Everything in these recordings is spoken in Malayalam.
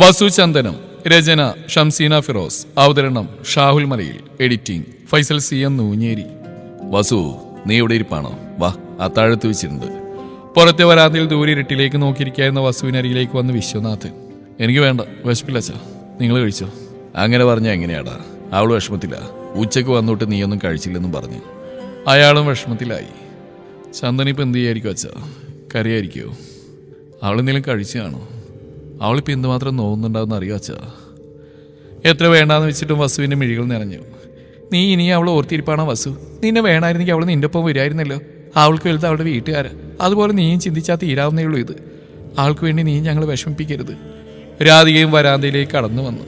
വസു ചന്ദനം രചന ഷംസീന ഫിറോസ് അവതരണം Shahul Malayil editing Faisal C M Noonjeri. Vasu നീ ഇവിടെ ഇരിപ്പാണോ? വാ അത്താഴത്ത് വെച്ചിട്ടുണ്ട് പുറത്തെ വരാതിൽ ദൂരെ ഇരുട്ടിലേക്ക് നോക്കിയിരിക്കായിരുന്ന വസുവിനരികിലേക്ക് വന്ന് വിശ്വനാഥൻ എനിക്ക് വേണ്ട വിശപ്പില്ല അച്ഛ നിങ്ങൾ കഴിച്ചോ? അങ്ങനെ പറഞ്ഞാൽ എങ്ങനെയാടാ? അവൾ വിഷമത്തില്ല ഉച്ചയ്ക്ക് വന്നോട്ട് നീയൊന്നും കഴിച്ചില്ലെന്നും പറഞ്ഞു. അയാളും വിഷമത്തിലായി. ചന്ദനിപ്പം എന്ത് ചെയ്യായിരിക്കും അച്ഛ? കറിയായിരിക്കുമോ അവളെന്തെങ്കിലും കഴിച്ചു കാണോ അവളിപ്പോൾ എന്തുമാത്രം നോവുന്നുണ്ടാവുന്ന അറിയോ അച്ഛാ? എത്ര വേണ്ടാന്ന് വെച്ചിട്ടും വസുവിന്റെ മിഴികൾ നിറഞ്ഞു. നീ ഇനി അവളെ ഓർത്തിരിപ്പാണോ വസു? നിന്നെ വേണമായിരുന്നെങ്കിൽ അവൾ നിന്റെ ഒപ്പം വരുമായിരുന്നല്ലോ അവൾക്ക് വലുത് അവളുടെ വീട്ടുകാര്. അതുപോലെ നീയും ചിന്തിച്ചാൽ തീരാവുന്നേ ഉള്ളൂ ഇത്. ആൾക്ക് വേണ്ടി നീ ഞങ്ങൾ വിഷമിപ്പിക്കരുത്. രാധികയും വരാന്തയിലേക്ക് കടന്നു വന്നു.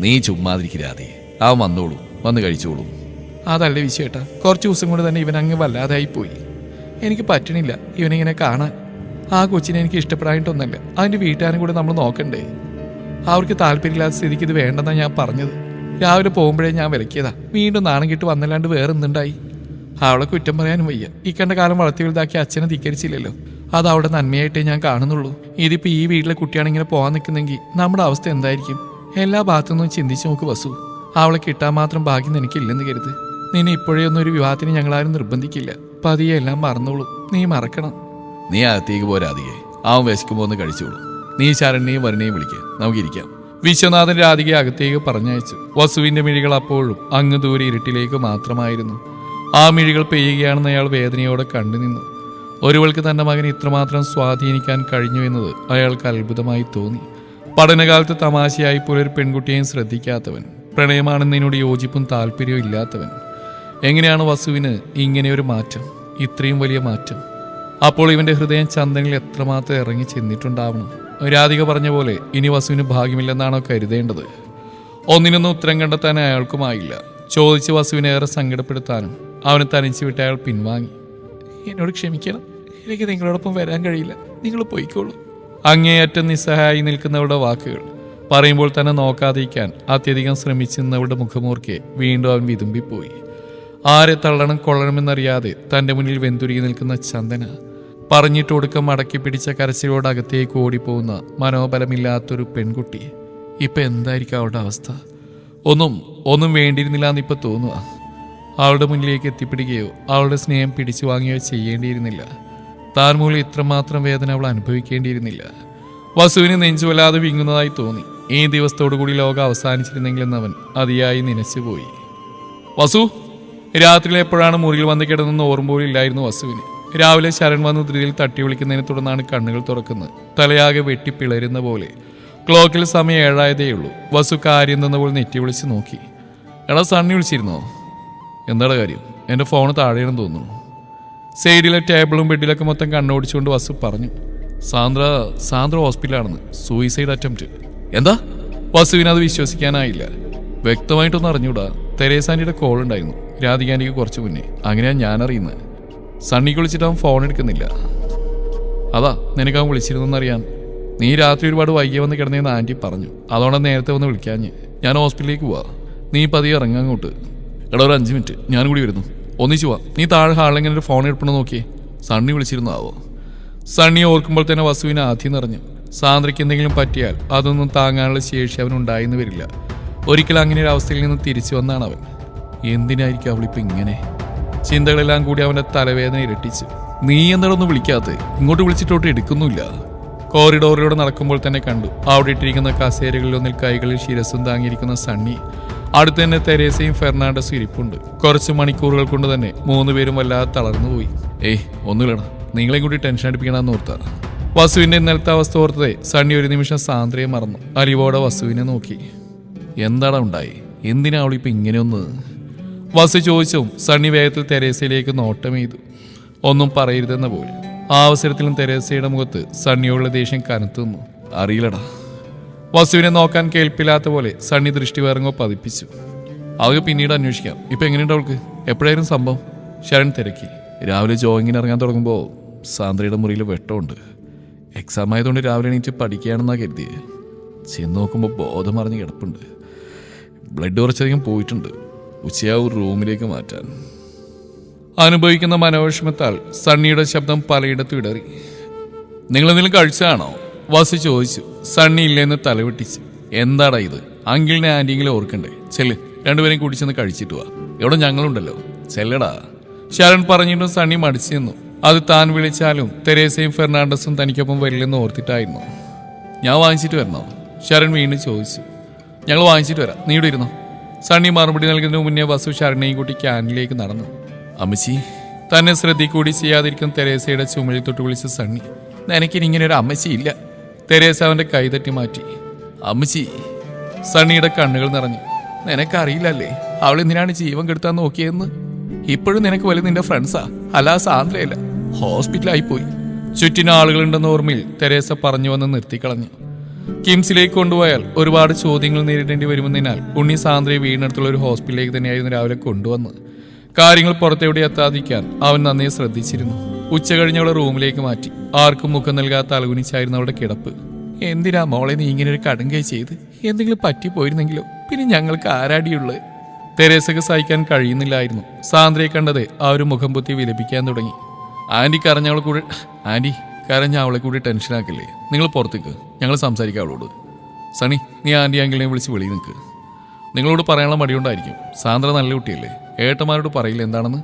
നീ ചുമ്മാതിരിക്കും രാധിക അവൻ വന്നോളൂ. വന്ന് കഴിച്ചോളൂ. അതല്ലേ വിശേട്ടാ. കുറച്ച് ദിവസം കൊണ്ട് തന്നെ ഇവൻ അങ്ങ് വല്ലാതായി പോയി. എനിക്ക് പറ്റണില്ല. ഇവനിങ്ങനെ കാണാൻ. ആ കൊച്ചിനെ എനിക്ക് ഇഷ്ടപ്പെടായിട്ടൊന്നല്ല അതിന്റെ വീട്ടുകാരും കൂടെ നമ്മൾ നോക്കണ്ടേ? അവർക്ക് താല്പര്യമില്ലാത്ത സ്ഥിതിക്ക് ഇത് വേണ്ടെന്നാണ് ഞാൻ പറഞ്ഞത്. രാവിലെ പോകുമ്പോഴേ ഞാൻ വിലക്കിയതാ. വീണ്ടും നാണം കിട്ട് വന്നല്ലാണ്ട് വേറെ എന്തുണ്ടായി? അവളെ കുറ്റം പറയാനും വയ്യ. ഈ കണ്ട കാലം വളർത്തി വലുതാക്കി അച്ഛനെ ധിക്കരിച്ചില്ലല്ലോ. അത് അവിടെ നന്മയായിട്ടേ ഞാൻ കാണുന്നുള്ളൂ. ഇതിപ്പോൾ ഈ വീട്ടിലെ കുട്ടിയാണിങ്ങനെ പോകാൻ നിൽക്കുന്നെങ്കിൽ നമ്മുടെ അവസ്ഥ എന്തായിരിക്കും? എല്ലാ ഭാഗത്തുനിന്നും ചിന്തിച്ചു നോക്ക് വസു. അവളെ കിട്ടാൻ മാത്രം ഭാഗ്യം എനിക്കില്ലെന്ന് കരുത്. നിന്നെ ഇപ്പോഴേ ഒന്നും ഒരു വിവാഹത്തിന് ഞങ്ങളാരും നിർബന്ധിക്കില്ല. പതിയെ എല്ലാം മറന്നോളൂ. നീ മറക്കണം. നീ അകത്തേക്ക് പോരാതികെ അവൻ വിശക്കുമ്പോ ഒന്ന് കഴിച്ചോളൂ. നീ ശരണ്യെയും വരുണയും വിളിക്കുക നമുക്കിരിക്കാം. വിശ്വനാഥൻ രാധികയെ അകത്തേക്ക് പറഞ്ഞയച്ചു. വസുവിന്റെ മിഴികൾ അപ്പോഴും അങ്ങ് ദൂരെ ഇരുട്ടിലേക്ക് മാത്രമായിരുന്നു. ആ മിഴികൾ പെയ്യുകയാണെന്ന് അയാൾ വേദനയോടെ കണ്ടുനിന്നു ഒരുവൾക്ക് തന്റെ മകനെ ഇത്രമാത്രം സ്വാധീനിക്കാൻ കഴിഞ്ഞു എന്നത് അയാൾക്ക് അത്ഭുതമായി തോന്നി. പഠനകാലത്ത് തമാശയായി പോലൊരു പെൺകുട്ടിയെയും ശ്രദ്ധിക്കാത്തവൻ പ്രണയമാണെന്നതിനോട് യോജിപ്പും താല്പര്യവും ഇല്ലാത്തവൻ. എങ്ങനെയാണ് വസുവിന് ഇങ്ങനെ ഒരു മാറ്റം? ഇത്രയും വലിയ മാറ്റം. അപ്പോൾ ഇവന്റെ ഹൃദയം ചന്ദനിൽ എത്രമാത്രം ഇറങ്ങി ചെന്നിട്ടുണ്ടാവണം? രാധിക പറഞ്ഞ പോലെ ഇനി വസുവിന് ഭാഗ്യമില്ലെന്നാണോ കരുതേണ്ടത്? ഒന്നിനൊന്നും ഉത്തരം കണ്ടെത്താൻ അയാൾക്കുമായില്ല ചോദിച്ച് വസുവിനെ ഏറെ സങ്കടപ്പെടുത്താനും അവനെ തനിച്ചു വിട്ട് അയാൾ പിൻവാങ്ങി. എന്നോട് ക്ഷമിക്കണം. എനിക്ക് നിങ്ങളോടൊപ്പം വരാൻ കഴിയില്ല. നിങ്ങൾ പോയിക്കോളൂ. അങ്ങേയറ്റം നിസ്സഹായി നിൽക്കുന്നവരുടെ വാക്കുകൾ പറയുമ്പോൾ തന്നെ നോക്കാതിരിക്കാൻ അത്യധികം ശ്രമിച്ചിരുന്നവരുടെ മുഖമൂർക്കെ വീണ്ടും അവൻ വിതുമ്പിപ്പോയി. ആരെ തള്ളണം കൊള്ളണമെന്നറിയാതെ തന്റെ മുന്നിൽ വെന്തുരുകി നിൽക്കുന്ന ചന്ദന പറഞ്ഞിട്ട് ഒടുക്കം മടക്കി പിടിച്ച കരച്ചിലോട് അകത്തേക്ക് ഓടിപ്പോകുന്ന മനോബലമില്ലാത്തൊരു പെൺകുട്ടി. ഇപ്പം എന്തായിരിക്കും അവളുടെ അവസ്ഥ? ഒന്നും ഒന്നും വേണ്ടിയിരുന്നില്ല എന്നിപ്പോൾ തോന്നുക. അവളുടെ മുന്നിലേക്ക് എത്തിപ്പിടിക്കുകയോ അവളുടെ സ്നേഹം പിടിച്ചു വാങ്ങുകയോ ചെയ്യേണ്ടിയിരുന്നില്ല. താൻ മൂലം ഇത്രമാത്രം വേദന അവൾ അനുഭവിക്കേണ്ടിയിരുന്നില്ല. വസുവിന് നെഞ്ചുവല്ലാതെ വിങ്ങുന്നതായി തോന്നി. ഈ ദിവസത്തോടു കൂടി ലോകം അവസാനിച്ചിരുന്നെങ്കിലെന്നവൻ അതിയായി നനച്ചുപോയി. വസു രാത്രിയിൽ എപ്പോഴാണ് മുറിയിൽ വന്ന് കിടന്നെന്ന് ഓർമ്മ പോലും ഇല്ലായിരുന്നു വസുവിന്. രാവിലെ ശരൺ വന്ന് ധൃതിയിൽ തട്ടി വിളിക്കുന്നതിനെ തുടർന്നാണ് കണ്ണുകൾ തുറക്കുന്നത്. തലയാകെ വെട്ടി പിളരുന്ന പോലെ. ക്ലോക്കിൽ സമയം ഏഴായതേ ഉള്ളൂ. വസു കാര്യം തന്നപ്പോൾ നെറ്റി വിളിച്ച് നോക്കി. എടാ സണ്ണി വിളിച്ചിരുന്നോ? എന്താണ് കാര്യം? എന്റെ ഫോൺ താഴെയാണെന്ന് തോന്നുന്നു. സൈഡിലെ ടേബിളും ബെഡിലൊക്കെ മൊത്തം കണ്ണോടിച്ചുകൊണ്ട് വസു പറഞ്ഞു. സാന്ദ്ര സാന്ദ്ര ഹോസ്പിറ്റലാണെന്ന്. Suicide attempt. എന്താ? വസുവിനത് വിശ്വസിക്കാനായില്ല. വ്യക്തമായിട്ടൊന്നും അറിഞ്ഞൂടാ. തെരേസാനിയുടെ കോൾ ഉണ്ടായിരുന്നു രാധികാന്റിക്ക് കുറച്ച് മുന്നേ. അങ്ങനെയാണ് ഞാൻ അറിയുന്നത് സണ്ണിക്ക് വിളിച്ചിട്ട് അവൻ ഫോൺ എടുക്കുന്നില്ല. അതാ നിനക്ക് അവൻ വിളിച്ചിരുന്നെന്നറിയാൻ നീ രാത്രി ഒരുപാട് വൈകിയ വന്ന് കിടന്നേന്ന് ആന്റി പറഞ്ഞു. അതുകൊണ്ട് നേരത്തെ വന്ന് വിളിക്കാഞ്ഞ്. ഞാൻ ഹോസ്പിറ്റലിലേക്ക് പോവാ. നീ പതിയെ ഇറങ്ങാൻ അങ്ങോട്ട്. എടാ ഒരു അഞ്ച് മിനിറ്റ്. ഞാൻ കൂടി വരുന്നു. ഒന്നിച്ചു പോവാ. നീ താഴെ ഹാളിലെങ്ങനെ ഒരു ഫോൺ എടുപ്പണം നോക്കിയേ. സണ്ണി വിളിച്ചിരുന്നാവോ സണ്ണി ഓർക്കുമ്പോൾ തന്നെ വസുവിന് ആദ്യം നിറഞ്ഞു. സാന്ദ്രയ്ക്ക് എന്തെങ്കിലും പറ്റിയാൽ അതൊന്നും താങ്ങാനുള്ള ശേഷി അവനുണ്ടായിന്ന് വരില്ല. ഒരിക്കലും അങ്ങനെ ഒരു അവസ്ഥയിൽ നിന്ന് തിരിച്ചു വന്നാണ് അവൻ. എന്തിനായിരിക്കും അവളിപ്പോ ഇങ്ങനെ? ചിന്തകളെല്ലാം കൂടി അവന്റെ തലവേദന ഇരട്ടിച്ച്. നീ എന്താണൊന്നും വിളിക്കാത്ത ഇങ്ങോട്ട് വിളിച്ചിട്ടോട്ട് എടുക്കുന്നില്ല കോറിഡോറിലൂടെ നടക്കുമ്പോൾ തന്നെ കണ്ടു. അവിടെ ഇട്ടിരിക്കുന്ന കസേരകളിലൊന്നിൽ കൈകളിൽ ശിരസും താങ്ങിയിരിക്കുന്ന സണ്ണി. അടുത്ത് തന്നെ തെരേസയും ഫെർണാണ്ടസും ഇരിപ്പുണ്ട്. കുറച്ച് മണിക്കൂറുകൾ കൊണ്ട് തന്നെ മൂന്നുപേരും വല്ലാതെ തളർന്നുപോയി ഏയ് ഒന്നുമില്ലടാ. നിങ്ങളെയും കൂടി ടെൻഷൻ അടിപ്പിക്കണമെന്ന് ഓർത്താണ് വസുവിന്റെ ഇന്നലത്തെ അവസ്ഥ ഓർത്തതേ സണ്ണി ഒരു നിമിഷം സാന്ദ്രയെ മറന്നു. അലിവോടെ വസുവിനെ നോക്കി. എന്താണ് ഉണ്ടായി? എന്തിനാ അവളിപ്പോ ഇങ്ങനെയൊന്ന്? വസു ചോദിച്ചും സണ്ണി വേഗത്തിൽ തെരേസയിലേക്ക് നോട്ടം ചെയ്തു ഒന്നും പറയരുതെന്ന പോലെ. ആ അവസരത്തിലും തെരേസയുടെ മുഖത്ത് സണ്ണിയോടുള്ള ദേഷ്യം കനത്തു നിന്നു. അറിയില്ലടാ. വസുവിനെ നോക്കാൻ കേൾപ്പില്ലാത്ത പോലെ സണ്ണി ദൃഷ്ടി വേറങ്ങോ പതിപ്പിച്ചു. അവൾക്ക് പിന്നീട് അന്വേഷിക്കാം. ഇപ്പൊ എങ്ങനെയുണ്ട് അവൾക്ക്? എപ്പോഴായിരുന്നു സംഭവം? ശരൺ തിരക്കി. രാവിലെ ജോയിങ്ങിന് ഇറങ്ങാൻ തുടങ്ങുമ്പോൾ സാന്ദ്രയുടെ മുറിയിൽ വെട്ടമുണ്ട്. എക്സാം ആയതുകൊണ്ട് രാവിലെ എണീറ്റ് പഠിക്കുകയാണെന്നാണ് കരുതിയത് ചെന്ന് നോക്കുമ്പോൾ ബോധം അറിഞ്ഞ് കിടപ്പുണ്ട്. ബ്ലഡ് കുറച്ചധികം പോയിട്ടുണ്ട്. ഉച്ചയാവും റൂമിലേക്ക് മാറ്റാൻ. അനുഭവിക്കുന്ന മനോവിഷമത്താൽ സണ്ണിയുടെ ശബ്ദം പലയിടത്തും ഇടറി. നിങ്ങൾ എന്തെങ്കിലും കഴിച്ചതാണോ? വസു ചോദിച്ചു. സണ്ണി ഇല്ലെന്ന് തലവെട്ടിച്ചു എന്താടാ ഇത്? അങ്കിളിനെ ആന്റിയെങ്കിലും ഓർക്കണ്ടേ? ചെല്ല് രണ്ടുപേരെയും കൂടി ചെന്ന് കഴിച്ചിട്ട് വാ. ഇവിടെ ഞങ്ങളുണ്ടല്ലോ? ചെല്ലടാ. ശരൺ പറഞ്ഞിട്ടും സണ്ണി മടിച്ചു നിന്നു. അത് താൻ വിളിച്ചാലും തെരേസയും ഫെർണാണ്ടസും തനിക്കൊപ്പം വരില്ലെന്ന് ഓർത്തിട്ടായിരുന്നു. ഞാൻ വാങ്ങിച്ചിട്ട് വരണോ? ശരൺ വീണ്ടും ചോദിച്ചു. ഞങ്ങൾ വാങ്ങിച്ചിട്ട് വരാം. നീ ഇരുന്നോ? സണ്ണി മറുപടി നൽകുന്നതിന് മുന്നേ വസു ശരണയും കൂട്ടി ക്യാനിലേക്ക് നടന്നു. അമ്മച്ചി. തന്നെ ശ്രദ്ധിക്കൂടി ചെയ്യാതിരിക്കും തെരേസയുടെ ചുമലിൽ തൊട്ട് വിളിച്ച സണ്ണി നിനക്കിനി ഇങ്ങനെ ഒരു അമ്മച്ചി ഇല്ല. തെരേസ അവന്റെ കൈതട്ടി മാറ്റി. അമ്മച്ചി. സണ്ണിയുടെ കണ്ണുകൾ നിറഞ്ഞു. നിനക്കറിയില്ലല്ലേ അവൾ എന്തിനാണ് ജീവൻ കെടുത്താൻ നോക്കിയതെന്ന്? ഇപ്പോഴും നിനക്ക് വലുത് നിന്റെ ഫ്രണ്ട്സാ? അല്ലാ സാന്ദ്രയല്ല. ഹോസ്പിറ്റലായി പോയി. ചുറ്റിന് ആളുകളുണ്ടെന്ന ഓർമ്മയിൽ തെരേസ പറഞ്ഞു വന്ന് നിർത്തിക്കളഞ്ഞു. കിംസിലേക്ക് കൊണ്ടുപോയാൽ ഒരുപാട് ചോദ്യങ്ങൾ നേരിടേണ്ടി വരുമെന്നതിനാൽ ഉണ്ണി സാന്ദ്രയെ വീടിനടുത്തുള്ള ഒരു ഹോസ്പിറ്റലിലേക്ക് തന്നെയായിരുന്നു രാവിലെ കൊണ്ടുവന്നത്. കാര്യങ്ങൾ പുറത്തെവിടെ എത്താതിരിക്കാൻ അവൻ നന്നേ ശ്രദ്ധിച്ചിരുന്നു. ഉച്ച കഴിഞ്ഞ് അവളെ റൂമിലേക്ക് മാറ്റി. ആർക്കും മുഖം നൽകാത്ത അലകുനിച്ചായിരുന്നു അവളുടെ കിടപ്പ്. എന്തിനാ മോളെ നീ ഇങ്ങനെ ഒരു കടുങ്കൈ ചെയ്ത്? എന്തെങ്കിലും പറ്റിപ്പോയിരുന്നെങ്കിലോ? പിന്നെ ഞങ്ങൾക്ക് ആരാടിയുള്ളത് തെരേസക്ക് സഹിക്കാൻ കഴിയുന്നില്ലായിരുന്നു. സാന്ദ്രയെ കണ്ടത് ആ ഒരു മുഖം പൊത്തി വിലപിക്കാൻ തുടങ്ങി. ആന്റി കൂടെ കൂടി ആന്റി ഞാൻ അവളെ കൂടി ടെൻഷനാക്കില്ലേ നിങ്ങൾ പുറത്തേക്ക്. ഞങ്ങൾ സംസാരിക്കാം അവളോട്. സണി നീ ആന്റി അങ്കിളിനെ വിളിച്ച് വെളിയിൽ നിൽക്ക്. നിങ്ങളോട് പറയാനുള്ള മടിയുണ്ടായിരിക്കും. സാന്ദ്ര നല്ല കുട്ടിയല്ലേ. ഏട്ടന്മാരോട് പറയില്ല എന്താണെന്ന്?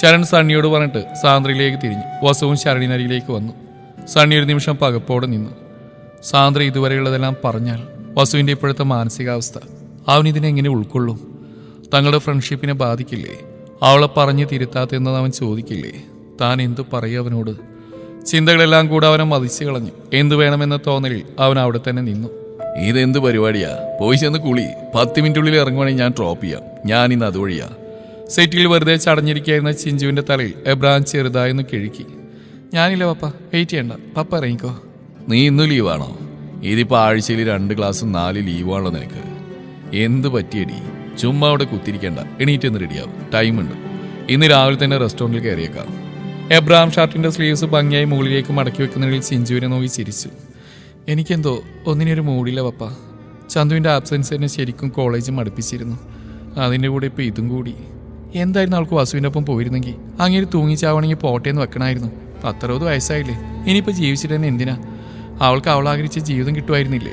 ശരൺ സണ്ണിയോട് പറഞ്ഞിട്ട് സാന്ദ്രയിലേക്ക് തിരിഞ്ഞു. വസവും ശരണിനരിയിലേക്ക് വന്നു. സണ്ണി ഒരു നിമിഷം പകപ്പോടെ നിന്നു. സാന്ദ്ര ഇതുവരെയുള്ളതെല്ലാം പറഞ്ഞാൽ വസുവിന്റെ ഇപ്പോഴത്തെ മാനസികാവസ്ഥ അവൻ ഇതിനെങ്ങനെ ഉൾക്കൊള്ളും? തങ്ങളുടെ ഫ്രണ്ട്ഷിപ്പിനെ ബാധിക്കില്ലേ? അവളെ പറഞ്ഞു തിരുത്താത്തെന്നത് അവൻ ചോദിക്കില്ലേ? താൻ എന്തു പറയും അവനോട്? ചിന്തകളെല്ലാം കൂടെ അവനെ മതിച്ചു കളഞ്ഞു. എന്തു വേണമെന്ന തോന്നലിൽ അവൻ അവിടെ തന്നെ നിന്നു. ഇതെന്ത് പരിപാടിയാ? പോയി ചെന്ന് കുളി. പത്ത് മിനിറ്റുള്ളിൽ ഇറങ്ങുവാണെങ്കിൽ ഞാൻ ഡ്രോപ്പ് ചെയ്യാം. ഞാൻ ഇന്ന് അതുവഴിയാ. സെറ്റിൽ വെറുതെ ചടഞ്ഞിരിക്കുന്ന ചിഞ്ചുവിന്റെ തലയിൽ എബ്രാൻ ചെറുതായൊന്ന് കിഴുക്കി. ഞാനില്ല പപ്പ. വെയിറ്റ് ചെയ്യണ്ട. പപ്പ ഇറങ്ങിക്കോ. നീ ഇന്ന് ലീവാണോ ഇതിപ്പോ ആഴ്ചയിൽ രണ്ട് ക്ലാസ് നാല് ലീവാണല്ലോ നിനക്ക്. എന്ത് പറ്റിയടി? ചുമ്മാ അവിടെ കുത്തിരിക്കണ്ട. എണീറ്റ് ഒന്ന് റെഡിയാവും ടൈമുണ്ട് ഇന്ന് രാവിലെ തന്നെ റെസ്റ്റോറന്റിൽ കയറിയേക്കാം. എബ്രാം ഷാർട്ടിന്റെ സ്ലീവ്സ് ഭംഗിയായി മുകളിലേക്ക് മടക്കി വെക്കുന്നതിൽ സിഞ്ചുവിനെ നോക്കി ചിരിച്ചു. എനിക്കെന്തോ ഒന്നിനൊരു മൂടില്ല പപ്പ. ചന്തുവിന്റെ ആബ്സെൻസ് എന്നെ ശരിക്കും കോളേജ് മടുപ്പിച്ചിരുന്നു. അതിന്റെ കൂടെ ഇപ്പോൾ ഇതും കൂടി. എന്തായിരുന്നു ആൾക്ക് വസുവിന്റെ ഒപ്പം പോയിരുന്നെങ്കിൽ അങ്ങനെ തൂങ്ങിച്ചാവണമെങ്കിൽ പോട്ടേന്ന് വെക്കണമായിരുന്നു പത്തറുപത് വയസ്സായില്ലേ. ഇനിയിപ്പോൾ ജീവിച്ചിട്ട് തന്നെ എന്തിനാ? അവൾക്ക് അവളാഗ്രഹിച്ച ജീവിതം കിട്ടുമായിരുന്നില്ലേ?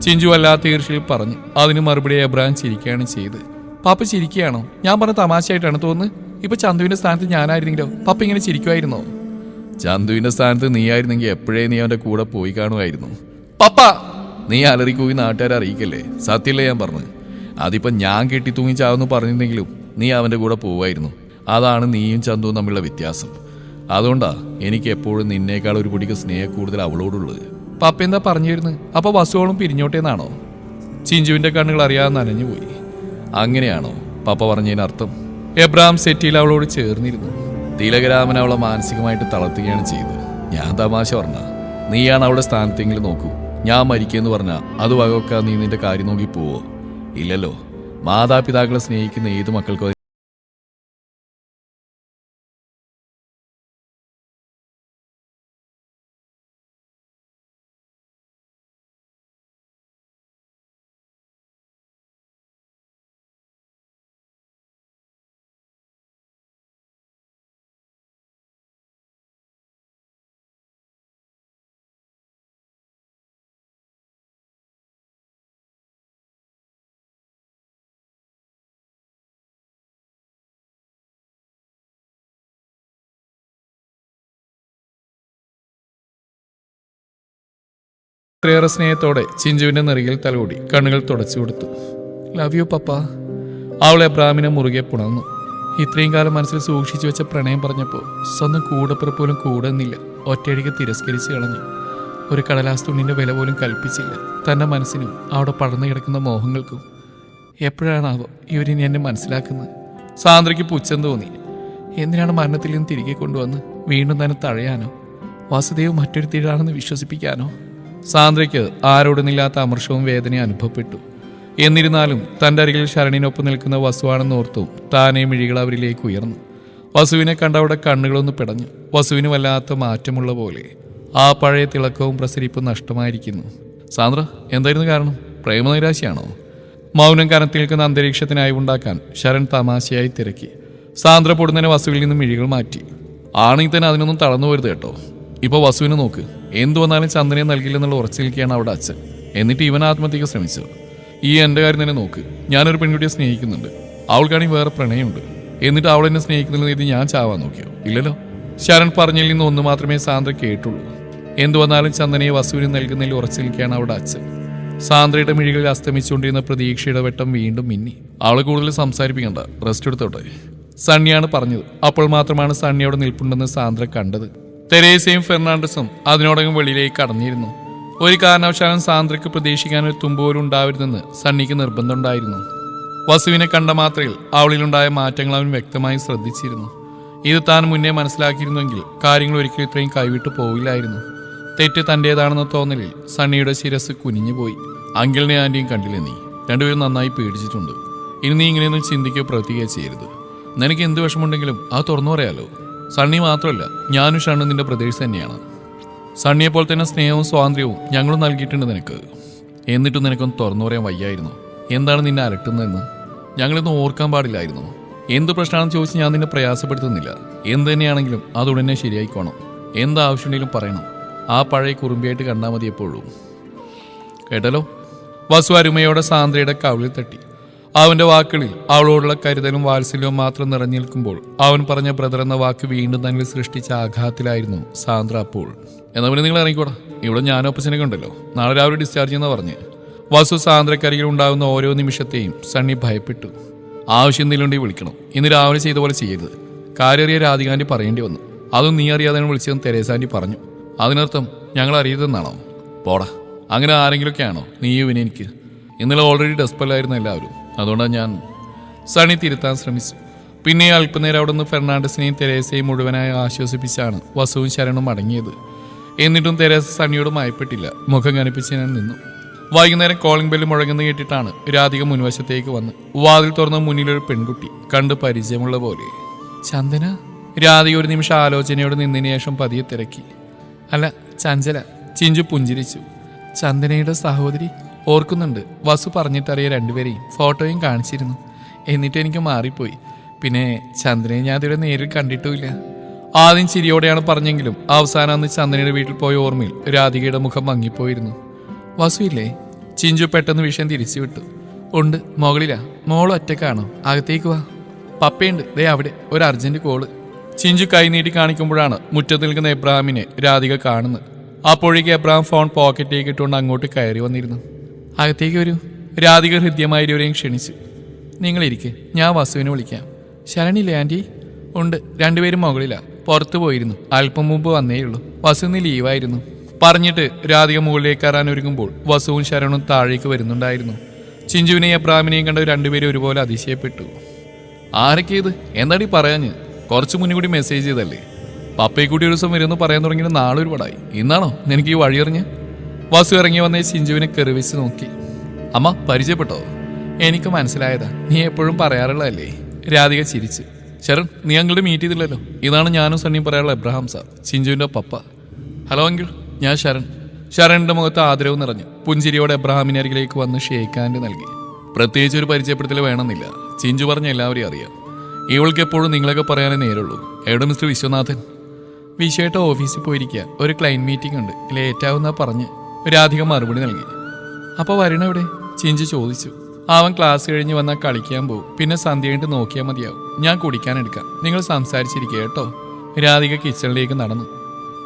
ചിഞ്ചു വല്ലാത്ത ഈർഷ്യയിൽ പറഞ്ഞു. അതിന് മറുപടി എബ്രാഹിം ചിരിക്കുകയാണ് ചെയ്ത് പാപ്പ ചിരിക്കുകയാണോ? ഞാൻ പറഞ്ഞ തമാശയായിട്ടാണ് തോന്നുന്നത്. ഇപ്പൊ ചന്തുവിന്റെ സ്ഥാനത്ത് ഞാനായിരുന്നെങ്കിലോ? പപ്പ ഇങ്ങനെ ചിരിക്കുമായിരുന്നോ ചന്തുവിന്റെ സ്ഥാനത്ത് നീ ആയിരുന്നെങ്കിൽ എപ്പോഴേ നീ അവന്റെ കൂടെ പോയി കാണുമായിരുന്നു? പപ്പ! നീ അലറിക്കൂയി നാട്ടുകാരെ അറിയിക്കല്ലേ? സത്യല്ലേ ഞാൻ പറഞ്ഞു അതിപ്പോ ഞാൻ കെട്ടി തൂങ്ങി ചാവെന്ന് പറഞ്ഞിരുന്നെങ്കിലും നീ അവന്റെ കൂടെ പോവായിരുന്നു അതാണ് നീയും ചന്തുവും തമ്മിലുള്ള വ്യത്യാസം. അതുകൊണ്ടാ എനിക്ക് എപ്പോഴും നിന്നേക്കാൾ ഒരു പിടിക്ക് സ്നേഹം കൂടുതൽ അവളോടുള്ളത്. പപ്പ എന്താ പറഞ്ഞു വരുന്നത് അപ്പൊ വസുവോളും പിരിഞ്ഞോട്ടേന്നാണോ ചിഞ്ചുവിന്റെ കണ്ണുകൾ അറിയാതെ നനഞ്ഞു പോയി അങ്ങനെയാണോ? പപ്പ പറഞ്ഞതിനർത്ഥം? എബ്രാം സെറ്റിയിൽ അവളോട് ചേർന്നിരുന്നു. തിലകരാമൻ അവളെ മാനസികമായിട്ട് തളർത്തുകയാണ് ചെയ്തത്. ഞാൻ തമാശ പറഞ്ഞ നീയാണ് അവളുടെ സ്ഥാനത്തെങ്കിലും നോക്കൂ. ഞാൻ മരിക്കുമെന്ന് പറഞ്ഞാൽ അത് വകവെക്കാൻ നീ നിന്റെ കാര്യം നോക്കി പോവോ? ഇല്ലല്ലോ. മാതാപിതാക്കളെ സ്നേഹിക്കുന്ന ഏത് മക്കൾക്കോ ഇത്രയേറെ സ്നേഹത്തോടെ ചിഞ്ചുവിന്റെ നെറുകിൽ തലോടി കണ്ണുകൾ തുടച്ചു കൊടുത്തു. ലവ് യു പപ്പ അവളെ എബ്രാമിനെ മുറുകെ പുണർന്നു. ഇത്രയും കാലം മനസ്സിൽ സൂക്ഷിച്ചു വെച്ച പ്രണയം പറഞ്ഞപ്പോൾ സ്വന്തം കൂടപ്പുറ പോലും കൂടെ നിന്നില്ല ഒറ്റയടിക്ക് തിരസ്കരിച്ച് കളഞ്ഞു. ഒരു കടലാസ് തുണിന്റെ വില പോലും കൽപ്പിച്ചില്ല. തന്റെ മനസ്സിനും അവിടെ പടർന്നു കിടക്കുന്ന മോഹങ്ങൾക്കും എപ്പോഴാണാവോ ഇവരിനി എന്നെ മനസ്സിലാക്കുന്നത്. സാന്ദ്രയ്ക്ക് പുച്ഛം തോന്നി. എന്തിനാണ് മരണത്തിൽ നിന്ന് തിരികെ കൊണ്ടുവന്ന് വീണ്ടും തന്നെ തഴയാനോ? വാസുദേവ് മറ്റൊരു തീരാണെന്ന് വിശ്വസിപ്പിക്കാനോ? സാന്ദ്രയ്ക്ക് ആരോടുന്നില്ലാത്ത അമർഷവും വേദനയും അനുഭവപ്പെട്ടു. എന്നിരുന്നാലും തന്റെ അരികിൽ ശരണിനൊപ്പം നിൽക്കുന്ന വസുവാണെന്ന് ഓർത്തും താനേ മിഴികൾ അവരിലേക്ക് ഉയർന്നു. വസുവിനെ കണ്ട അവിടെ കണ്ണുകളൊന്ന് പിടഞ്ഞു. വസുവിന് വല്ലാത്ത മാറ്റമുള്ള പോലെ ആ പഴയ തിളക്കവും പ്രസരിപ്പും നഷ്ടമായിരിക്കുന്നു. സാന്ദ്ര എന്തായിരുന്നു കാരണം? പ്രേമനൈരാശിയാണോ? മൗനം കനത്തിൽ നിൽക്കുന്ന അന്തരീക്ഷത്തിനായി ഉണ്ടാക്കാൻ ശരൺ തമാശയായി തിരക്കി. സാന്ദ്ര പൊടുന്നതിനെ വസുവിൽ നിന്ന് മിഴികൾ മാറ്റി. ആണെങ്കിൽ തന്നെ അതിനൊന്നും തളർന്നു വരുത് കേട്ടോ. ഇപ്പൊ വസുവിനെ നോക്ക്. എന്തു വന്നാലും ചന്ദ്രനെ നൽകില്ലെന്നുള്ള ഉറച്ചിലേക്കാണ് അവിടെ അച്ഛൻ. എന്നിട്ട് ഇവൻ ആത്മഹത്യക്ക് ശ്രമിച്ചു. ഈ എന്റെ കാര്യം തന്നെ നോക്ക്. ഞാനൊരു പെൺകുട്ടിയെ സ്നേഹിക്കുന്നുണ്ട്. അവൾക്കാണെങ്കിൽ വേറെ പ്രണയമുണ്ട്. എന്നിട്ട് അവൾ എന്നെ സ്നേഹിക്കുന്നില്ല രീതി ഞാൻ ചാവാൻ നോക്കിയോ? ഇല്ലല്ലോ. ശരൺ പറഞ്ഞതിൽ നിന്ന് ഒന്ന് മാത്രമേ സാന്ദ്ര കേട്ടുള്ളൂ. എന്തു വന്നാലും ചന്ദനയെ വസുവിന് നൽകുന്നതിൽ ഉറച്ചിലേക്കാണ് അവിടെ അച്ഛൻ. സാന്ദ്രയുടെ മിഴികളിൽ അസ്തമിച്ചുകൊണ്ടിരുന്ന പ്രതീക്ഷയുടെ വെട്ടം വീണ്ടും മിന്നി. അവളെ കൂടുതൽ സംസാരിപ്പിക്കണ്ട. റെസ്റ്റ് എടുത്തോട്ടെ. സണ്ണിയാണ് പറഞ്ഞത്. അപ്പോൾ മാത്രമാണ് സണ്ണി അവിടെ നിൽപ്പുണ്ടെന്ന് സാന്ദ്ര കണ്ടത്. തെരേസയും ഫെർണാണ്ടസും അതിനോടകം വെളിയിലേക്ക് കടന്നിരുന്നു. ഒരു കാരണവശാലും സാന്ദ്രയ്ക്ക് പ്രതീക്ഷിക്കാൻ ഒരു തുമ്പോലും ഉണ്ടാവരുതെന്ന് സണ്ണിക്ക് നിർബന്ധമുണ്ടായിരുന്നു. വസുവിനെ കണ്ട മാത്രയിൽ അവളിലുണ്ടായ മാറ്റങ്ങൾ അവൻ വ്യക്തമായി ശ്രദ്ധിച്ചിരുന്നു. ഇത് താൻ മുന്നേ മനസ്സിലാക്കിയിരുന്നെങ്കിൽ കാര്യങ്ങൾ ഒരിക്കലും ഇത്രയും കൈവിട്ടു പോവില്ലായിരുന്നു. തെറ്റ് തന്റേതാണെന്ന തോന്നലിൽ സണ്ണിയുടെ ശിരസ് കുനിഞ്ഞുപോയി. അങ്കിളിനെ ആന്റിയും കണ്ടില്ല നീ? രണ്ടുപേരും നന്നായി പേടിച്ചിട്ടുണ്ട്. ഇനി നീ ഇങ്ങനെയൊന്നും ചിന്തിക്കുകയോ പ്രവർത്തിക്കുകയോ ചെയ്യരുത് നിനക്ക് എന്ത് വിഷമമുണ്ടെങ്കിലും അത് തുറന്നു പറയാലോ? സണ്ണി മാത്രമല്ല ഞാനും ഷണ്ണും നിന്റെ പ്രദേശം തന്നെയാണ്. സണ്ണിയെ പോലെ തന്നെ സ്നേഹവും സ്വാതന്ത്ര്യവും ഞങ്ങളും നൽകിയിട്ടുണ്ട് നിനക്ക്. എന്നിട്ടും നിനക്കൊന്ന് തുറന്നു പറയാൻ വയ്യായിരുന്നു. എന്താണ് നിന്നെ അലട്ടുന്നതെന്ന്? ഞങ്ങളിന്ന് ഓർക്കാൻ പാടില്ലായിരുന്നു. എന്ത് പ്രശ്നമാണെന്ന് ചോദിച്ച് ഞാൻ നിന്നെ പ്രയാസപ്പെടുത്തുന്നില്ല. എന്ത് തന്നെയാണെങ്കിലും അത് ഉടനെ ശരിയായിക്കോണം. എന്ത് ആവശ്യമുണ്ടെങ്കിലും പറയണം. ആ പഴയ കുറുമ്പിയായിട്ട് കണ്ടാൽ മതി എപ്പോഴും. കേട്ടല്ലോ? വസു അരുമയോടെ സാന്ദ്രയുടെ കവിളിൽ തട്ടി. അവന്റെ വാക്കുകളിൽ അവളോടുള്ള കരുതലും വാത്സല്യവും മാത്രം നിറഞ്ഞു നിൽക്കുമ്പോൾ അവൻ പറഞ്ഞ ബ്രദർ എന്ന വാക്ക് വീണ്ടും തന്നിൽ സൃഷ്ടിച്ച ആഘാതത്തിലായിരുന്നു സാന്ദ്ര അപ്പോൾ. എന്നാ പിന്നെ നിങ്ങൾ ഇറങ്ങിക്കോടാ. ഇവിടെ ഞാൻ ഓപ്പസിനൊക്കെ ഉണ്ടല്ലോ. നാളെ രാവിലെ ഡിസ്ചാർജ് ചെയ്യുന്ന പറഞ്ഞ്. വസു സാന്ദ്രക്കരികിൽ ഉണ്ടാകുന്ന ഓരോ നിമിഷത്തെയും സണ്ണി ഭയപ്പെട്ടു. ആവശ്യം എന്തെങ്കിലും വിളിക്കണം. ഇന്ന് രാവിലെ ചെയ്ത പോലെ ചെയ്യരുത്. കാര്യറിയ രാധികാന്റി പറയേണ്ടി വന്നു. അതും നീ അറിയാതെ വിളിച്ചതെന്ന് തെരേസാന്റി പറഞ്ഞു. അതിനർത്ഥം ഞങ്ങൾ അറിയതെന്നാണോ പോടാ. അങ്ങനെ ആരെങ്കിലുമൊക്കെയാണോ നീയും ഇനി എനിക്ക്. ഇന്നലെ ഓൾറെഡി ഡെസ്പല്ലായിരുന്നു എല്ലാവരും. അതുകൊണ്ടാണ് ഞാൻ സണി തിരുത്താൻ ശ്രമിച്ചു. പിന്നെ അല്പനേരം അവിടെ നിന്ന് ഫെർണാണ്ടസിനെയും തെരേസയും മുഴുവനായി ആശ്വസിപ്പിച്ചാണ് വസുവും ശരണും അടങ്ങിയത് എന്നിട്ടും തെരേസ സണിയോട് മയപ്പെട്ടില്ല. മുഖം കനിപ്പിച്ച് ഞാൻ നിന്നു. വൈകുന്നേരം കോളിംഗ് ബെല്ല് മുഴങ്ങുന്ന കേട്ടിട്ടാണ് രാധിക മുൻവശത്തേക്ക് വന്ന് വാതിൽ തുറന്ന മുന്നിലൊരു പെൺകുട്ടി കണ്ട് പരിചയമുള്ള പോലെ. ചന്ദന? രാധിക ഒരു നിമിഷം ആലോചനയോട് നിന്നതിന് ശേഷം പതിയെ തിരക്കി. അല്ല ചഞ്ചല ചിഞ്ചു പുഞ്ചിരിച്ചു. ചന്ദനയുടെ സഹോദരി ഓർക്കുന്നുണ്ട്. വസു പറഞ്ഞിട്ടറിയ രണ്ടുപേരെയും ഫോട്ടോയും കാണിച്ചിരുന്നു. എന്നിട്ട് എനിക്ക് മാറിപ്പോയി. പിന്നെ ചന്ദ്രനെ ഞാൻ ഇതുവരെ നേരിൽ കണ്ടിട്ടുമില്ല. ആദ്യം ചിരിയോടെയാണ് പറഞ്ഞെങ്കിലും അവസാനം അന്ന് ചന്ദനയുടെ വീട്ടിൽ പോയ ഓർമ്മയിൽ രാധികയുടെ മുഖം മങ്ങിപ്പോയിരുന്നു. വസു ഇല്ലേ? ചിഞ്ചു പെട്ടെന്ന് വിഷയം തിരിച്ചു വിട്ടു. ഉണ്ട് മുകളിലാ. മോൾ ഒറ്റക്കാണോ? അകത്തേക്ക് വാ. പപ്പയുണ്ട്. ദേ അവിടെ ഒരു അർജന്റ് കോൾ ചിഞ്ചു കൈനീട്ടി കാണിക്കുമ്പോഴാണ് മുറ്റത്ത് നിൽക്കുന്ന എബ്രാഹിമിനെ രാധിക കാണുന്നത്. അപ്പോഴേക്ക് എബ്രാഹിം ഫോൺ പോക്കറ്റിലേക്ക് ഇട്ടുകൊണ്ട് അങ്ങോട്ട് കയറി വന്നിരുന്നു. അകത്തേക്ക് വരൂ. രാധിക ഹൃദ്യമായ ഇരുവരെയും ക്ഷണിച്ചു. നിങ്ങളിരിക്കെ ഞാൻ വസുവിനെ വിളിക്കാം. ശരണില്ലേ ആന്റി ഉണ്ട് രണ്ടുപേരും മുകളിലാണ് പുറത്തു പോയിരുന്നു. അല്പം മുമ്പ് വന്നേയുള്ളൂ വസു ഇന്ന് ലീവായിരുന്നു. പറഞ്ഞിട്ട് രാധിക മുകളിലേക്ക് കയറാൻ ഒരുങ്ങുമ്പോൾ വസുവും ശരണും താഴേക്ക് വരുന്നുണ്ടായിരുന്നു. ചിഞ്ചുവിനെയും അബ്രാമിനെയും കണ്ട രണ്ടുപേരും ഒരുപോലെ അതിശയപ്പെട്ടു. ആരൊക്കെ ഇത്? എന്താടി പറയാഞ്ഞ്? കുറച്ച് മുന്നേ കൂടി മെസ്സേജ് ചെയ്തല്ലേ? പപ്പയെ കൂടി ഒരു ദിവസം വരുമെന്ന് പറയാൻ തുടങ്ങിയിട്ട് നാളെ ഒരുപാടായി ഇന്നാണോ നിനക്ക് ഈ വഴിയെറിഞ്ഞ് വാസു ഇറങ്ങി വന്ന ചിഞ്ചുവിനെ കെറിവിച്ച് നോക്കി. അമ്മ പരിചയപ്പെട്ടോ? എനിക്ക് മനസ്സിലായതാ. നീ എപ്പോഴും പറയാറുള്ളതല്ലേ? രാധിക ചിരിച്ചു. ശരൺ നീ അങ്ങോട്ട് മീറ്റ് ചെയ്തില്ലല്ലോ? ഇതാണ് ഞാനും സണ്ണിയും പറയാനുള്ള എബ്രഹാം സാർ സിഞ്ചുവിന്റെ പപ്പ. ഹലോ അങ്കിൾ ഞാൻ ശരൺ. ശരണിന്റെ മുഖത്ത് ആദരവ് നിറഞ്ഞു. പുഞ്ചിരിയോടെ എബ്രഹാമിന്റെ അരികിലേക്ക് വന്ന് ഷേക്ക് ഹാൻഡ് നൽകി. പ്രത്യേകിച്ച് ഒരു പരിചയപ്പെടുത്തൽ വേണമെന്നില്ല. ചിഞ്ചു പറഞ്ഞ എല്ലാവരെയും അറിയാം. ഇവൾക്ക് എപ്പോഴും നിങ്ങളൊക്കെ പറയാനേ നേരുള്ളൂ. എവിടെ മിസ്റ്റർ വിശ്വനാഥൻ? വിശ്വയുടെ ഓഫീസിൽ പോയിരിക്കുക. ഒരു ക്ലൈന്റ് മീറ്റിംഗ് ഉണ്ട്. ലേറ്റ് ആവുന്ന പറഞ്ഞ്. രാധിക മറുപടി നൽകി. അപ്പോൾ എവിടെ? ചിഞ്ചു ചോദിച്ചു. അവൻ ക്ലാസ് കഴിഞ്ഞ് വന്നാൽ കളിക്കാൻ പോകും പിന്നെ സന്ധ്യ കഴിഞ്ഞിട്ട് നോക്കിയാൽ മതിയാവും. ഞാൻ കുടിക്കാൻ എടുക്കാം. നിങ്ങൾ സംസാരിച്ചിരിക്കുക കേട്ടോ. രാധിക കിച്ചണിലേക്ക് നടന്നു.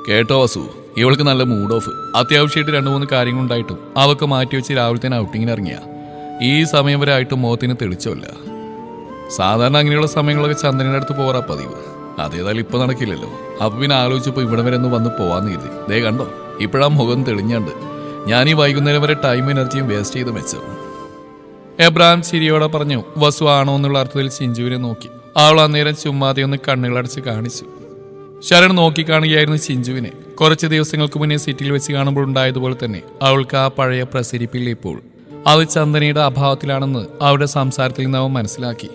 കേട്ടോ വസു. ഇവൾക്ക് നല്ല മൂഡ് ഓഫ് അത്യാവശ്യമായിട്ട് രണ്ട് മൂന്ന് കാര്യങ്ങൾ ഉണ്ടായിട്ടും അവൾക്ക് മാറ്റി വെച്ച് രാവിലെ തന്നെ ഔട്ടിങ്ങിന് ഇറങ്ങിയ. ഈ സമയം വരെ ആയിട്ടും മുഖത്തിന് തെളിച്ചല്ല. സാധാരണ അങ്ങനെയുള്ള സമയങ്ങളൊക്കെ ചന്ദ്രന്റെ അടുത്ത് പോറാ പതിവ്. അതേതായാലും ഇപ്പൊ നടക്കില്ലല്ലോ. അപ്പൊ പിന്നെ ആലോചിച്ചപ്പോ ഇവിടെ വരെ ഒന്ന് വന്ന് പോവാന്ന് കരുതി. ദേ കണ്ടോ? ഇപ്പോഴാ മുഖം തെളിഞ്ഞാണ്ട്. ഞാൻ ഈ വൈകുന്നേരം വരെ ടൈം എനർജിയും വേസ്റ്റ് ചെയ്ത് വെച്ചു എബ്രാഹിം ചിരിയോടെ പറഞ്ഞു വസു ആണോ എന്നുള്ള അർത്ഥത്തിൽ ചിഞ്ചുവിനെ നോക്കി. അവൾ അന്നേരം ചുമ്മാതെ ഒന്ന് കണ്ണുകളടച്ച് കാണിച്ചു. ശരൺ നോക്കിക്കാണുകയായിരുന്നു ചിഞ്ചുവിനെ കുറച്ച് ദിവസങ്ങൾക്ക് മുന്നേ സിറ്റിയിൽ വെച്ച് കാണുമ്പോൾ ഉണ്ടായതുപോലെ തന്നെ അവൾക്ക് ആ പഴയ പ്രസരിപ്പില്ല ഇപ്പോൾ. അത് ചന്ദനയുടെ അഭാവത്തിലാണെന്ന് അവരുടെ സംസാരത്തിൽ നിന്ന് അവൻ മനസ്സിലാക്കി.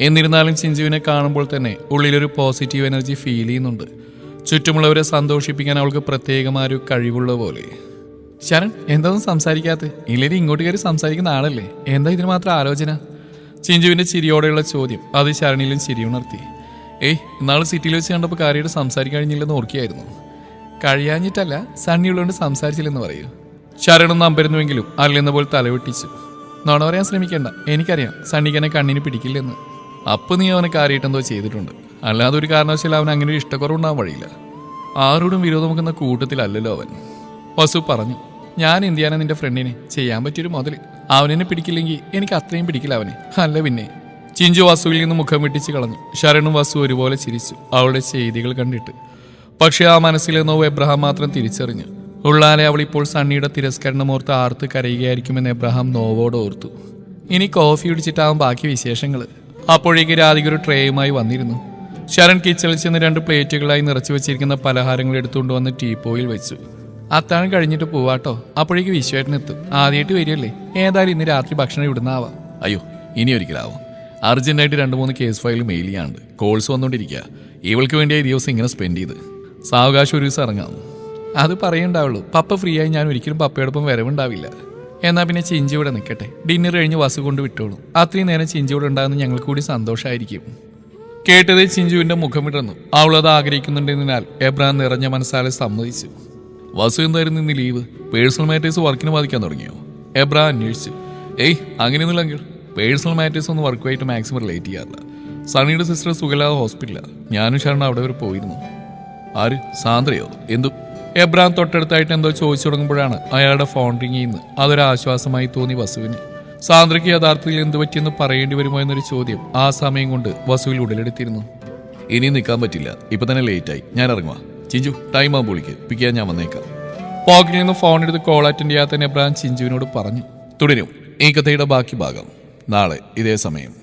എന്നിരുന്നാലും ചിഞ്ചുവിനെ കാണുമ്പോൾ തന്നെ ഉള്ളിലൊരു പോസിറ്റീവ് എനർജി ഫീൽ ചെയ്യുന്നുണ്ട്. ചുറ്റുമുള്ളവരെ സന്തോഷിപ്പിക്കാൻ അവൾക്ക് പ്രത്യേകമായ ഒരു കഴിവുള്ള പോലെ. ശരൺ എന്തൊന്നും സംസാരിക്കാത്ത? ഇല്ലെങ്കിൽ ഇങ്ങോട്ട് കയറി സംസാരിക്കുന്ന ആളല്ലേ? എന്താ ഇതിന് മാത്രം ആലോചന? ചിഞ്ചുവിന്റെ ചിരിയോടെയുള്ള ചോദ്യം അത് ശരണിലും ചിരി ഉണർത്തി. ഏയ് ഇന്നാൾ സിറ്റിയിൽ വെച്ച് കണ്ടപ്പോൾ കാര്യമായിട്ട് സംസാരിക്കാൻ കഴിഞ്ഞില്ലെന്ന് ഓർക്കുകയായിരുന്നു. കഴിയാഞ്ഞിട്ടല്ല സണ്ണിയുള്ളതുകൊണ്ട് സംസാരിച്ചില്ലെന്ന് പറയൂ. ശരണം നമ്പരുന്നുവെങ്കിലും അല്ലെന്ന പോലെ തലവെട്ടിച്ചു നോണ പറയാൻ ശ്രമിക്കേണ്ട. എനിക്കറിയാം സണ്ണിക്ക് എന്നെ കണ്ണിന് പിടിക്കില്ലെന്ന്. അപ്പ നീ അവനെ കാര്യമായിട്ടെന്തോ ചെയ്തിട്ടുണ്ട്. അല്ലാതെ ഒരു കാരണവശാലും അവൻ അങ്ങനെ ഒരു ഇഷ്ടക്കുറവുണ്ടാവാൻ വഴിയില്ല. ആരോടും വിരോധം വെക്കുന്ന കൂട്ടത്തിലല്ലല്ലോ അവൻ. വസു പറഞ്ഞു ഞാൻ എന്തിയാനാ നിന്റെ ഫ്രണ്ടിനെ ചെയ്യാൻ പറ്റിയൊരു മുതൽ അവനെന്നെ പിടിക്കില്ലെങ്കിൽ എനിക്ക് അത്രയും പിടിക്കില്ല അവനെ. അല്ല പിന്നെ. ചിഞ്ചു വസുവിൽ നിന്ന് മുഖം വെട്ടിച്ച് കളഞ്ഞു. ശരണും വസു ഒരുപോലെ ചിരിച്ചു. അവളുടെ ചെയ്തികൾ കണ്ടിട്ട്. പക്ഷേ ആ മനസ്സിലെ നോവ് എബ്രഹാം മാത്രം തിരിച്ചറിഞ്ഞു. ഉള്ളാലെ അവൾ ഇപ്പോൾ സണ്ണിയുടെ തിരസ്കരണം ഓർത്ത് ആർത്ത് കരയുകയായിരിക്കുമെന്ന് എബ്രഹാം നോവോട് ഓർത്തു. ഇനി കോഫി കുടിച്ചിട്ടാവും ബാക്കി വിശേഷങ്ങൾ അപ്പോഴേക്ക് രാധിക ഒരു ട്രേയുമായി വന്നിരുന്നു. ശരൺ കിച്ചണിൽ ചെന്ന് രണ്ട് പ്ലേറ്റുകളായി നിറച്ചു വെച്ചിരിക്കുന്ന പലഹാരങ്ങൾ എടുത്തുകൊണ്ട് വന്ന് ടീപ്പോയിൽ വെച്ചു. അത്താഴം കഴിഞ്ഞിട്ട് പോവാട്ടോ. അപ്പോഴേക്ക് വിശ്വേട്ടൻ എത്തും. ആദ്യമായിട്ട് വരികയല്ലേ? ഏതായാലും ഇന്ന് രാത്രി ഭക്ഷണം ഇവിടുന്നാവാം. അയ്യോ ഇനി ഒരിക്കലാവും. അർജന്റായിട്ട് രണ്ട് മൂന്ന് കേസ് ഫയൽ മെയിൽ ചെയ്യാണ്ട് കോൾസ് വന്നുകൊണ്ടിരിക്കുക ഇവൾക്ക് വേണ്ടി ഈ ദിവസം ഇങ്ങനെ സ്പെൻഡ് ചെയ്ത്. സാവകാശം ഒരു ദിവസം ഇറങ്ങാം. അത് പറയണ്ടാവുള്ളൂ. പപ്പ ഫ്രീ ആയി ഞാൻ ഒരിക്കലും പപ്പയോടൊപ്പം വരവുണ്ടാവില്ല. എന്നാൽ പിന്നെ ചിഞ്ചി ഇവിടെ നിൽക്കട്ടെ. ഡിന്നർ കഴിഞ്ഞ് വസു കൊണ്ട് വിട്ടോളൂ. അത്രയും നേരം ചിഞ്ചി ഇവിടെ ഉണ്ടാകുന്ന ഞങ്ങൾക്ക് കൂടി സന്തോഷമായിരിക്കും കേട്ടത് ചിഞ്ചുവിന്റെ മുഖമിടന്നു അവൾ അവളത് ആഗ്രഹിക്കുന്നുണ്ടെന്നതിനാൽ എബ്രാൻ നിറഞ്ഞ മനസ്സാലെ സമ്മതിച്ചു. വസു എന്തായിരുന്നു ഇന്ന് ലീവ്? പേഴ്സണൽ മാറ്റേഴ്സ് വർക്കിന് ബാധിക്കാൻ തുടങ്ങിയോ? എബ്രാ അന്വേഷിച്ചു. ഏയ് അങ്ങനെയൊന്നുമില്ല അങ്കിൾ. പേഴ്സണൽ മാറ്റേഴ്സ് ഒന്നും വർക്കുമായിട്ട് മാക്സിമം റിലേറ്റ് ചെയ്യാറില്ല. സണ്ണിയുടെ സിസ്റ്റർ സുഖലാ ഹോസ്പിറ്റലാണ് ഞാനും ശരണ അവിടെ വരെ പോയിരുന്നു. ആര്? സാന്ദ്രയോ? എന്തു? എബ്രാൻ തൊട്ടടുത്തായിട്ട് എന്തോ ചോദിച്ചു തുടങ്ങുമ്പോഴാണ് അയാളുടെ ഫോൺ റിങ് ചെയ്യുന്നത്. അതൊരു ആശ്വാസമായി തോന്നി വസുവിന്. സാന്ദ്രയ്ക്ക് യഥാർത്ഥത്തിൽ എന്ത് പറ്റിയെന്ന് പറയേണ്ടി വരുമോ എന്നൊരു ചോദ്യം ആ സമയം കൊണ്ട് വസുവിൽ ഉടലെടുത്തിരുന്നു. ഇനി നിൽക്കാൻ പറ്റില്ല. ഇപ്പൊ തന്നെ ലേറ്റ് ആയി. ഞാൻ ഇറങ്ങുക ചിഞ്ചു ടൈം ആകുമ്പോൾ വിളിക്ക്. പിക്ക് ഞാൻ വന്നേക്കാം. പോക്കറ്റിൽ നിന്ന് ഫോൺ എടുത്ത് കോൾ അറ്റൻഡ് ചെയ്യാത്ത എബ്രാം ചിഞ്ചുവിനോട് പറഞ്ഞു. തുടരും. ഈ കഥയുടെ ബാക്കി ഭാഗം. നാളെ ഇതേ സമയം.